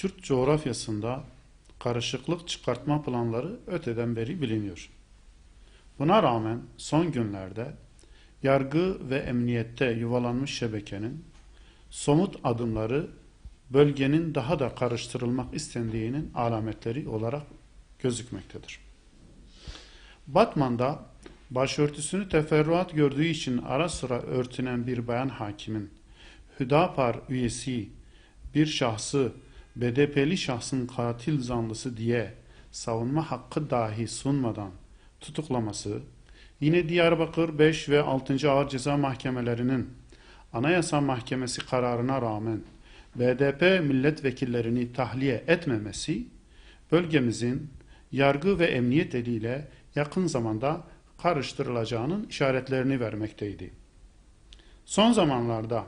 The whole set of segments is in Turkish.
Kürt coğrafyasında karışıklık çıkartma planları öteden beri biliniyor. Buna rağmen son günlerde yargı ve emniyette yuvalanmış şebekenin somut adımları bölgenin daha da karıştırılmak istendiğinin alametleri olarak gözükmektedir. Batman'da başörtüsünü teferruat gördüğü için ara sıra örtünen bir bayan hakimin Hüdapar üyesi bir şahsı BDP'li şahsın katil zanlısı diye savunma hakkı dahi sunmadan tutuklaması, yine Diyarbakır 5 ve 6. Ağır Ceza Mahkemelerinin Anayasa Mahkemesi kararına rağmen BDP milletvekillerini tahliye etmemesi, bölgemizin yargı ve emniyet eliyle yakın zamanda karıştırılacağının işaretlerini vermekteydi. Son zamanlarda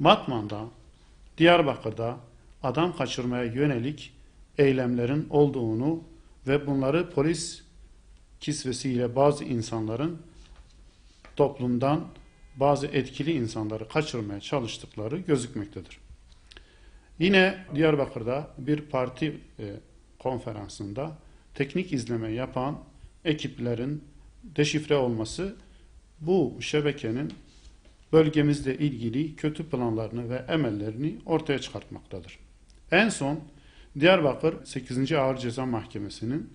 Batman'da, Diyarbakır'da adam kaçırmaya yönelik eylemlerin olduğunu ve bunları polis kisvesiyle bazı insanların toplumdan bazı etkili insanları kaçırmaya çalıştıkları gözükmektedir. Yine Diyarbakır'da bir parti e, konferansında teknik izleme yapan ekiplerin deşifre olması bu şebekenin bölgemizle ilgili kötü planlarını ve emellerini ortaya çıkartmaktadır. En son Diyarbakır 8. Ağır Ceza Mahkemesi'nin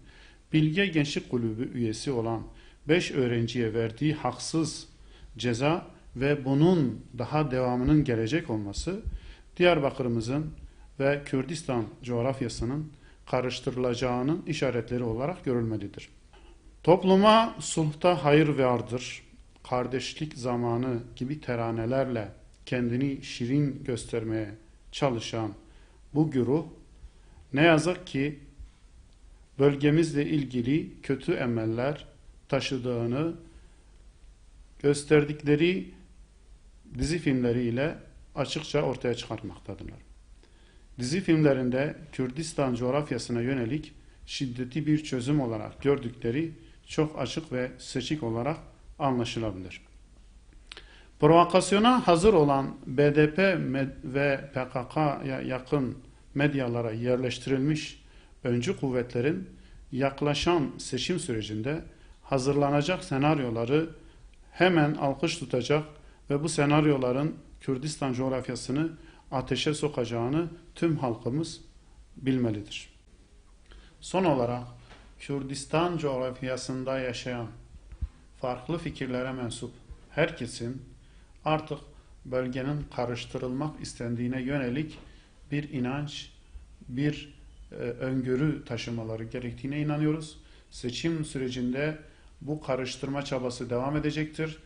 Bilge Gençlik Kulübü üyesi olan 5 öğrenciye verdiği haksız ceza ve bunun daha devamının gelecek olması Diyarbakır'ımızın ve Kürdistan coğrafyasının karıştırılacağının işaretleri olarak görülmelidir. Topluma sulhta hayır vardır, kardeşlik zamanı gibi teranelerle kendini şirin göstermeye çalışan bu güruh ne yazık ki bölgemizle ilgili kötü emeller taşıdığını gösterdikleri dizi filmleriyle açıkça ortaya çıkartmaktadırlar. Dizi filmlerinde Kürdistan coğrafyasına yönelik şiddeti bir çözüm olarak gördükleri çok açık ve seçik olarak anlaşılabilir. Provokasyona hazır olan BDP ve PKK'ya yakın medyalara yerleştirilmiş öncü kuvvetlerin yaklaşan seçim sürecinde hazırlanacak senaryoları hemen alkış tutacak ve bu senaryoların Kürdistan coğrafyasını ateşe sokacağını tüm halkımız bilmelidir. Son olarak Kürdistan coğrafyasında yaşayan farklı fikirlere mensup herkesin artık bölgenin karıştırılmak istendiğine yönelik bir inanç, bir e, öngörü taşımaları gerektiğine inanıyoruz. Seçim sürecinde bu karıştırma çabası devam edecektir.